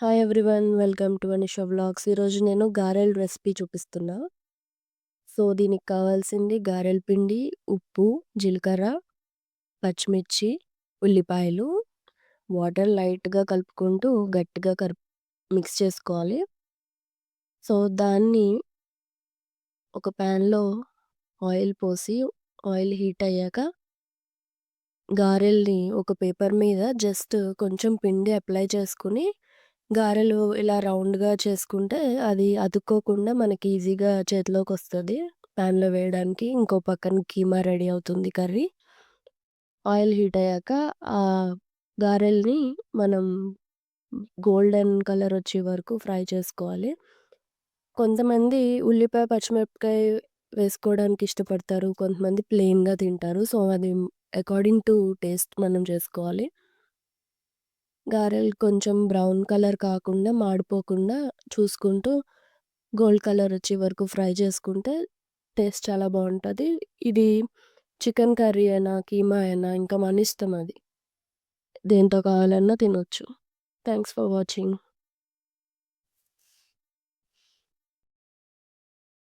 Hi everyone. Welcome to Anisha vlogs. ఈరోజు నేను గారెల recipe చూపిస్తున్నా. సో, దీనికి కావాల్సింది గారెల పిండి, ఉప్పు, జీలకర్ర, పచ్చిమిర్చి, ఉల్లిపాయలు, వాటర్ లైట్‌గా కలుపుకుంటూ గట్టిగా కరు మిక్స్ చేసుకోవాలి. సో, దాన్ని ఒక ప్యాన్‌లో ఆయిల్ పోసి, ఆయిల్ హీట్ అయ్యాక గారెల్ని ఒక పేపర్ మీద జస్ట్ కొంచెం పిండి అప్లై చేసుకుని గారెలు ఇలా రౌండ్‌గా చేసుకుంటే అది అతుక్కోకుండా మనకి ఈజీగా చేతిలోకొస్తది. ప్యాన్‌లో వేయడానికి. ఇంకో పక్కన కీమా రెడీ అవుతుంది కర్రీ. ఆయిల్ హీట్ అయ్యాక ఆ గారెల్ని మనం గోల్డెన్ కలర్ వచ్చే వరకు ఫ్రై చేసుకోవాలి. కొంతమంది ఉల్లిపాయ, పచ్చిమిరపకాయ వేసుకోవడానికి ఇష్టపడతారు. కొంతమంది ప్లెయిన్‌గా తింటారు. సో, అది అకార్డింగ్ టు టేస్ట్ మనం చేసుకోవాలి. గారెలు కొంచెం బ్రౌన్ కలర్ కాకుండా, మాడిపోకుండా చూసుకుంటూ గోల్డ్ కలర్ వచ్చే వరకు ఫ్రై చేసుకుంటే టేస్ట్ చాలా బాగుంటుంది ఇది చికెన్ కర్రీ అయినా, కీమా అయినా ఇంకా మనిష్టం అది. దేంతో కావాలన్నా తినొచ్చు. Thanks for watching.